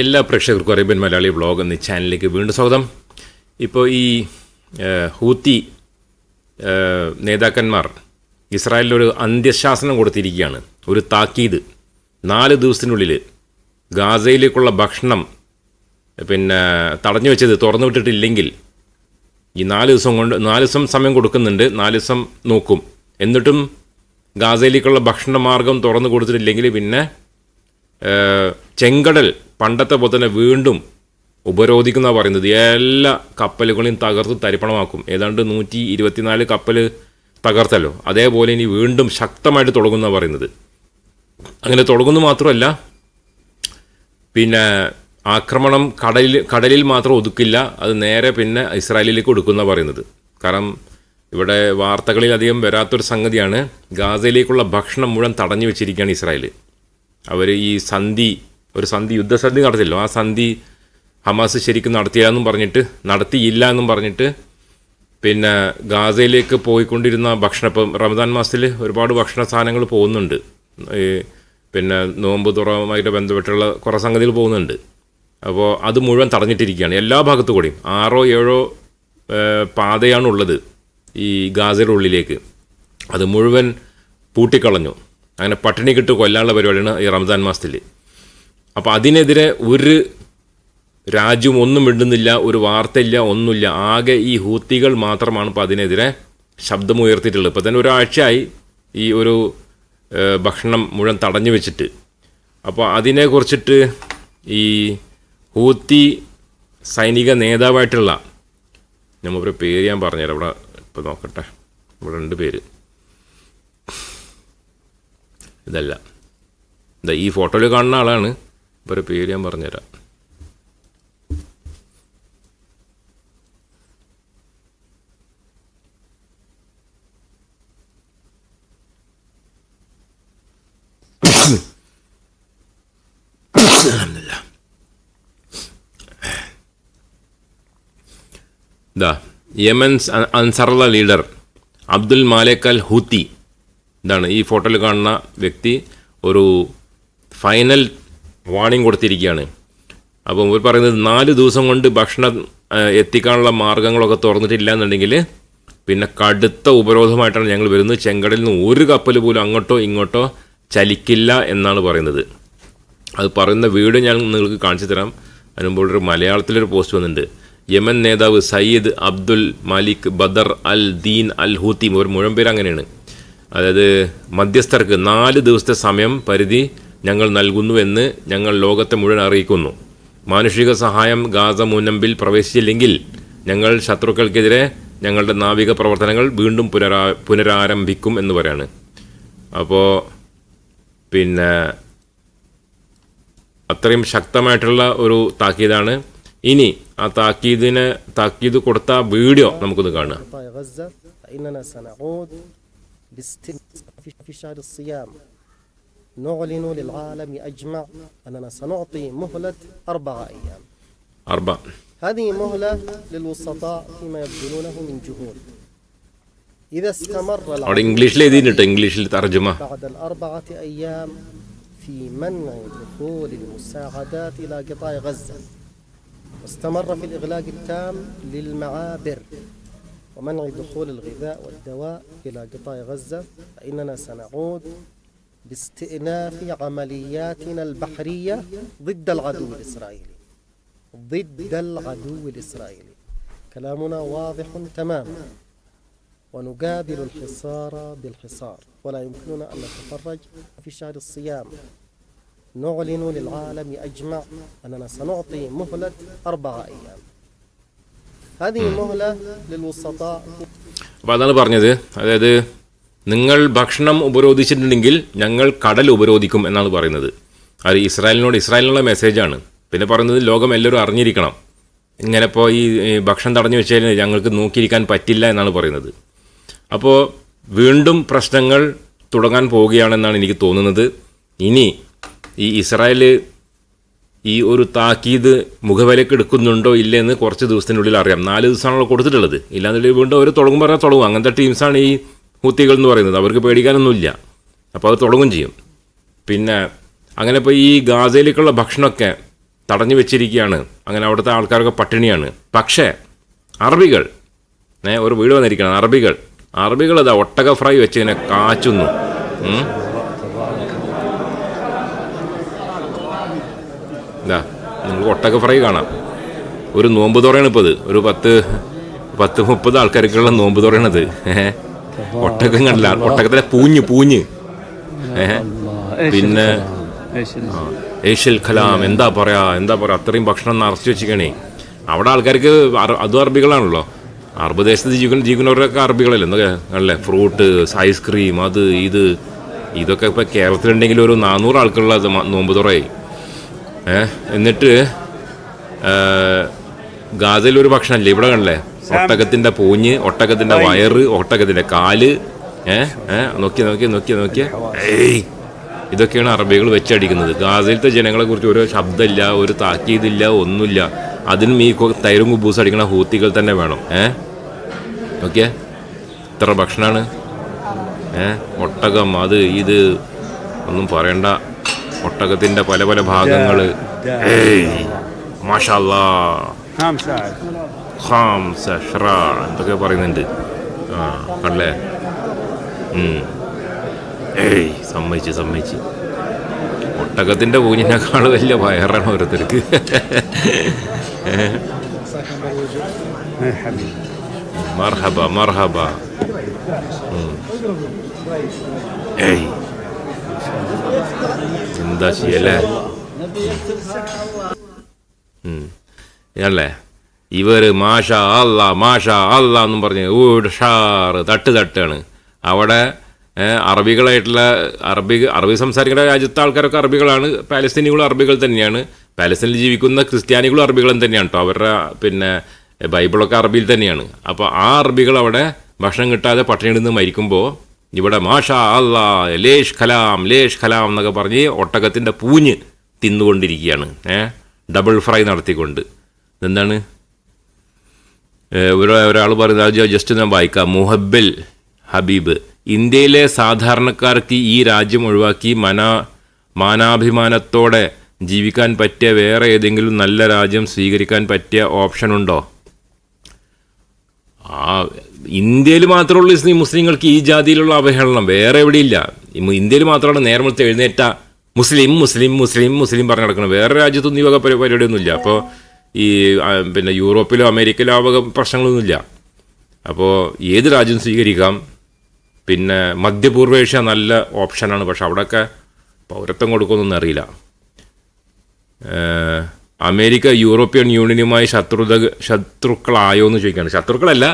എല്ലാ പ്രേക്ഷകർക്കും Arabian Malayali vlog എന്ന ചാനലിലേക്ക് വീണ്ടും സ്വാഗതം. ഇപ്പോൾ ഈ ഹൂത്തി നേതാക്കന്മാർ ഇസ്രായേലിലൊരു അന്ത്യശാസനം കൊടുത്തിരിക്കുകയാണ്. ഒരു താക്കീത്. നാല് ദിവസത്തിനുള്ളിൽ ഗാസയിലേക്കുള്ള ഭക്ഷണം പിന്നെ തടഞ്ഞു വെച്ചത് തുറന്നു വിട്ടിട്ടില്ലെങ്കിൽ ഈ നാല് ദിവസം കൊണ്ട് നാല് ദിവസം സമയം കൊടുക്കുന്നുണ്ട് നാല് ദിവസം നോക്കും. എന്നിട്ടും ഗാസയിലേക്കുള്ള ഭക്ഷണ മാർഗം തുറന്നു കൊടുത്തിട്ടില്ലെങ്കിൽ പിന്നെ ചെങ്കടൽ പണ്ടത്തെ പോലെ തന്നെ വീണ്ടും ഉപരോധിക്കുന്ന പറയുന്നത്. എല്ലാ കപ്പലുകളെയും തകർത്ത് തരിപ്പണമാക്കും. ഏതാണ്ട് നൂറ്റി ഇരുപത്തിനാല് കപ്പൽ തകർത്തല്ലോ. അതേപോലെ ഇനി വീണ്ടും ശക്തമായിട്ട് തുടങ്ങുന്ന പറയുന്നത്. അങ്ങനെ തുടങ്ങുന്നു മാത്രമല്ല പിന്നെ ആക്രമണം കടലിൽ കടലിൽ മാത്രം ഒതുക്കില്ല അത് നേരെ പിന്നെ ഇസ്രായേലിലേക്ക് കൊടുക്കുന്ന പറയുന്നത്. കാരണം ഇവിടെ വാർത്തകളിൽ അധികം വരാത്തൊരു സംഗതിയാണ് ഗാസയിലേക്കുള്ള ഭക്ഷണം മുഴുവൻ തടഞ്ഞു വെച്ചിരിക്കുകയാണ് ഇസ്രായേൽ അവർ ഈ സന്ധി ഒരു സന്ധി യുദ്ധസന്ധി നടത്തില്ലോ ആ സന്ധി ഹമാസ് ശരിക്കും നടത്തിയാന്നും പറഞ്ഞിട്ട് നടത്തിയില്ല എന്നും പറഞ്ഞിട്ട് പിന്നെ ഗാസയിലേക്ക് പോയിക്കൊണ്ടിരുന്ന ഭക്ഷണം ഇപ്പം റമദാൻ മാസത്തിൽ ഒരുപാട് ഭക്ഷണ സാധനങ്ങൾ പോകുന്നുണ്ട്. പിന്നെ നോമ്പ് തുറവുമായിട്ട് ബന്ധപ്പെട്ടുള്ള കുറേ സംഗതികൾ പോകുന്നുണ്ട്. അപ്പോൾ അത് മുഴുവൻ തടഞ്ഞിട്ടിരിക്കുകയാണ്. എല്ലാ ഭാഗത്തു കൂടിയും ആറോ ഏഴോ പാതയാണുള്ളത് ഈ ഗാസയുടെ ഉള്ളിലേക്ക്. അത് മുഴുവൻ പൂട്ടിക്കളഞ്ഞു. അങ്ങനെ പട്ടിണി കിട്ട് കൊല്ലാനുള്ള പരിപാടിയാണ് ഈ റംസാൻ മാസത്തിൽ അപ്പോൾ അതിനെതിരെ ഒരു രാജ്യം ഒന്നും ഇടുന്നില്ല ഒരു വാർത്തയില്ല ഒന്നുമില്ല. ആകെ ഈ ഹൂത്തികൾ മാത്രമാണ് ഇപ്പോൾ അതിനെതിരെ ശബ്ദമുയർത്തിയിട്ടുള്ളത്. ഇപ്പോൾ തന്നെ ഒരാഴ്ചയായി ഈ ഒരു ഭക്ഷണം മുഴുവൻ തടഞ്ഞു വെച്ചിട്ട്. അപ്പോൾ അതിനെക്കുറിച്ചിട്ട് ഈ ഹൂത്തി സൈനിക നേതാവായിട്ടുള്ള നമ്മൊരു പേര് ഞാൻ പറഞ്ഞുതരാം. ഇവിടെ ഇപ്പോൾ നോക്കട്ടെ. ഇവിടെ രണ്ട് പേര്. ഇതല്ല. ഇതാ ഈ ഫോട്ടോയിൽ കാണുന്ന ആളാണ് ഇവരുടെ പേര് ഞാൻ പറഞ്ഞുതരാം. The Yemen Ansarullah leader Abdul മാലേക്കൽ Houthi. ഇതാണ് ഈ ഫോട്ടോയിൽ കാണുന്ന വ്യക്തി. ഒരു ഫൈനൽ വാണിംഗ് കൊടുത്തിരിക്കുകയാണ്. അപ്പം ഇവർ പറയുന്നത് നാല് ദിവസം കൊണ്ട് ഭക്ഷണം എത്തിക്കാനുള്ള മാർഗങ്ങളൊക്കെ തുറന്നിട്ടില്ല എന്നുണ്ടെങ്കിൽ പിന്നെ കടുത്ത ഉപരോധമായിട്ടാണ് ഞങ്ങൾ വരുന്നത്. ചെങ്കടലിൽ നിന്ന് ഒരു കപ്പൽ പോലും അങ്ങോട്ടോ ഇങ്ങോട്ടോ ചലിക്കില്ല എന്നാണ് പറയുന്നത്. അത് പറയുന്ന വീഡിയോ ഞാൻ നിങ്ങൾക്ക് കാണിച്ചു തരാം. അതിനുമ്പോൾ ഒരു മലയാളത്തിലൊരു പോസ്റ്റ് വന്നിട്ടുണ്ട്. യമൻ നേതാവ് സയ്യിദ് അബ്ദുൽ മാലിക് ബദർ അൽ ദീൻ അൽ ഹൂത്തീം. ഒരു മുഴം പേര് അങ്ങനെയാണ്. അതായത് മധ്യസ്ഥർക്ക് നാല് ദിവസത്തെ സമയം പരിധി ഞങ്ങൾ നൽകുന്നുവെന്ന് ഞങ്ങൾ ലോകത്തെ മുഴുവൻ അറിയിക്കുന്നു. മാനുഷിക സഹായം ഗാസ മുനമ്പിൽ പ്രവേശിച്ചില്ലെങ്കിൽ ഞങ്ങൾ ശത്രുക്കൾക്കെതിരെ ഞങ്ങളുടെ നാവിക പ്രവർത്തനങ്ങൾ വീണ്ടും പുനരാ പുനരാരംഭിക്കും എന്ന് പറയാണ്. അപ്പോൾ പിന്നെ അത്രയും ശക്തമായിട്ടുള്ള ഒരു താക്കീതാണ്. ഇനി ആ താക്കീദിന് താക്കീത് കൊടുത്ത വീഡിയോ നമുക്കൊന്ന് കാണാം. نعلن للعالم أجمع أننا سنعطي مهلة أربعة أيام. أربعة هذه مهلة للوسطاء فيما يبذلونه من جهود. إذا استمر العالم بعد الأربعة أيام في منع دخول المساعدات إلى قطاع غزة واستمر في الإغلاق التام للمعابر ومنع دخول الغذاء والدواء إلى قطاع غزة فإننا سنعود باستئناف عملياتنا البحرية ضد العدو الإسرائيلي. ضد العدو الإسرائيلي. كلامنا واضح تماما. ونقابل الحصار بالحصار. ولا يمكننا أن نتفرج في شهر الصيام. نعلن للعالم أجمع أننا سنعطي مهلة أربعة أيام. هذه مهلة للوسطاء. بعد أنا برني دي هذا നിങ്ങൾ ഭക്ഷണം ഉപരോധിച്ചിട്ടുണ്ടെങ്കിൽ ഞങ്ങൾ കടൽ ഉപരോധിക്കും എന്നാണ് പറയുന്നത്. അത് ഇസ്രായേലിനോട് ഇസ്രായേലിനുള്ള മെസ്സേജാണ് പിന്നെ പറയുന്നത് ലോകം എല്ലാവരും അറിഞ്ഞിരിക്കണം. ഇങ്ങനെ ഇപ്പോൾ ഈ ഭക്ഷണം തടഞ്ഞു വെച്ചാൽ ഞങ്ങൾക്ക് നോക്കിയിരിക്കാൻ പറ്റില്ല എന്നാണ് പറയുന്നത്. അപ്പോൾ വീണ്ടും പ്രശ്നങ്ങൾ തുടങ്ങാൻ പോവുകയാണെന്നാണ് എനിക്ക് തോന്നുന്നത്. ഇനി ഈ ഇസ്രായേൽ ഈ ഒരു താക്കീത് മുഖവിലക്ക് എടുക്കുന്നുണ്ടോ ഇല്ലെന്ന് കുറച്ച് ദിവസത്തിനുള്ളിൽ അറിയാം. നാല് ദിവസമാണല്ലോ കൊടുത്തിട്ടുള്ളത്. ഇല്ലാന്നുണ്ടെങ്കിൽ വീണ്ടും അവർ തുടങ്ങും പറഞ്ഞാൽ തുടങ്ങും. അങ്ങനത്തെ ടീംസാണ് ഈ ഹൂത്തികൾ എന്ന് പറയുന്നത്. അവർക്ക് പേടിക്കാനൊന്നുമില്ല. അപ്പോൾ അത് തുടങ്ങും ചെയ്യും. പിന്നെ അങ്ങനെ ഇപ്പോൾ ഈ ഗാസയിലേക്കുള്ള ഭക്ഷണമൊക്കെ തടഞ്ഞു വെച്ചിരിക്കുകയാണ്. അങ്ങനെ അവിടുത്തെ ആൾക്കാരൊക്കെ പട്ടിണിയാണ്. പക്ഷേ അറബികൾ ഏ ഒരു വീട് വന്നിരിക്കണം അറബികൾ. അറബികൾ അതാ ഒട്ടക ഫ്രൈ വെച്ച് ഇങ്ങനെ കാച്ചുന്നു എന്താ നിങ്ങൾക്ക് ഒട്ടക ഫ്രൈ കാണാം. ഒരു നോമ്പ് തുറയാണ് ഇപ്പോൾ ഇത്. ഒരു പത്ത് പത്ത് മുപ്പത് ആൾക്കാർക്കുള്ള നോമ്പ് തുറയാണത്. ഏഹ്? ഒട്ടകം കണ്ടില്ല. ഒട്ടകത്തിലെ പൂഞ്ഞ് പൂഞ്ഞ്. ഏഹ്? പിന്നെ ഏഷ്യൽ ഖലാം എന്താ പറയാ? എന്താ പറയാ? അത്രയും ഭക്ഷണം നിറച്ച് വെച്ചിക്കണേ അവിടെ ആൾക്കാർക്ക് അതും അറബികളാണല്ലോ. അറബ് ദേശത്ത് ജീവിക്കുന്ന ജീവിക്കുന്നവരൊക്കെ അറബികളല്ലേ? എന്തൊക്കെ അല്ലേ ഫ്രൂട്ട് ഐസ്ക്രീം അത് ഇത്. ഇതൊക്കെ ഇപ്പം കേരളത്തിലുണ്ടെങ്കിൽ ഒരു നാനൂറ് ആൾക്കുള്ള നോമ്പ് തുറയായി ഏഹ്? എന്നിട്ട് ഗാസയിൽ ഒരു ഭക്ഷണമല്ലേ? ഇവിടെ കണ്ടല്ലേ? ഒട്ടകത്തിന്റെ പൂഞ്ഞ് ഒട്ടകത്തിന്റെ വയറ് ഒട്ടകത്തിന്റെ കാൽ ഏഹ് നോക്കി നോക്കി നോക്കി നോക്കിയ ഏയ് ഇതൊക്കെയാണ് അറബികൾ വെച്ചടിക്കുന്നത്. ഗാസയിലത്തെ ജനങ്ങളെ കുറിച്ച് ഒരു ശബ്ദമില്ല ഒരു താക്കീതില്ല ഒന്നുമില്ല. അതിനും ഈ തൈരും കുബൂസ് അടിക്കുന്ന ഹൂത്തികൾ തന്നെ വേണം. ഏഹ് നോക്കിയേ. ഇത്ര ഭക്ഷണമാണ് ഏഹ് ഒട്ടകം അത് ഇത് ഒന്നും പറയണ്ട. ഒട്ടകത്തിന്റെ പല പല ഭാഗങ്ങൾ ഏയ് മാഷാ ഖാംസ എന്തൊക്കെ പറയുന്നുണ്ട്. ആ അല്ലേ ഏയ് സമ്മതിച്ച് സമ്മതിച്ച്. ഒട്ടകത്തിന്റെ പൂഞ്ഞിനേക്കാൾ വലിയ വയറാണ് ഓരോരുത്തർക്ക്. മർഹബ മർഹബ. എന്താ ചെയ്യല്ലേ? അല്ലേ ഇവർ മാഷ അല്ല മാഷ അല്ല എന്നും പറഞ്ഞ് ഉഷാറ് തട്ട് തട്ടാണ്. അവിടെ അറബികളായിട്ടുള്ള അറബി അറബി സംസാരിക്കുന്ന രാജ്യത്തെ ആൾക്കാരൊക്കെ അറബികളാണ്. പാലസ്തീനികളും അറബികൾ തന്നെയാണ്. പാലസ്തീനിൽ ജീവിക്കുന്ന ക്രിസ്ത്യാനികളും അറബികളും തന്നെയാണ് കേട്ടോ അവരുടെ പിന്നെ ബൈബിളൊക്കെ അറബിയിൽ തന്നെയാണ്. അപ്പോൾ ആ അറബികൾ അവിടെ ഭക്ഷണം കിട്ടാതെ പട്ടിണി നിന്ന് മരിക്കുമ്പോൾ ഇവിടെ മാഷ അല്ല ലേഷ് ഖലാം ലേഷ് ഖലാം എന്നൊക്കെ പറഞ്ഞ് ഒട്ടകത്തിന്റെ പൂഞ്ഞ് തിന്നുകൊണ്ടിരിക്കുകയാണ്. ഏഹ് ഡബിൾ ഫ്രൈ നടത്തിക്കൊണ്ട്. എന്താണ് ഒരാൾ പറയുന്നത് അത് ജസ്റ്റ് ഞാൻ വായിക്കാം. മുഹബിൽ ഹബീബ്. ഇന്ത്യയിലെ സാധാരണക്കാർക്ക് ഈ രാജ്യം ഒഴിവാക്കി മനാ മാനാഭിമാനത്തോടെ ജീവിക്കാൻ പറ്റിയ വേറെ ഏതെങ്കിലും നല്ല രാജ്യം സ്വീകരിക്കാൻ പറ്റിയ ഓപ്ഷൻ ഉണ്ടോ? ആ ഇന്ത്യയിൽ മാത്രമുള്ള ഈ മുസ്ലിങ്ങൾക്ക് ഈ ജാതിയിലുള്ള അവഹേളനം വേറെ എവിടെയില്ല. ഇന്ത്യയിൽ മാത്രമാണ് നേരമത്തെ എഴുന്നേറ്റ മുസ്ലിം മുസ്ലിം മുസ്ലിം മുസ്ലിം പറഞ്ഞു നടക്കണം വേറെ രാജ്യത്തൊന്നും ഈ വക പരി- പരിപാടിയൊന്നുമില്ല. അപ്പോൾ ഈ പിന്നെ യൂറോപ്പിലോ അമേരിക്കയിലോ ആ പ്രശ്നങ്ങളൊന്നുമില്ല. അപ്പോൾ ഏത് രാജ്യം സ്വീകരിക്കാം? പിന്നെ മധ്യപൂർവേഷ്യ നല്ല ഓപ്ഷനാണ്. പക്ഷെ അവിടെയൊക്കെ പൗരത്വം കൊടുക്കുമെന്നൊന്നും അറിയില്ല. അമേരിക്ക യൂറോപ്യൻ യൂണിയനുമായി ശത്രുത ശത്രുക്കളായോ എന്ന് ചോദിക്കുകയാണ് ശത്രുക്കളല്ല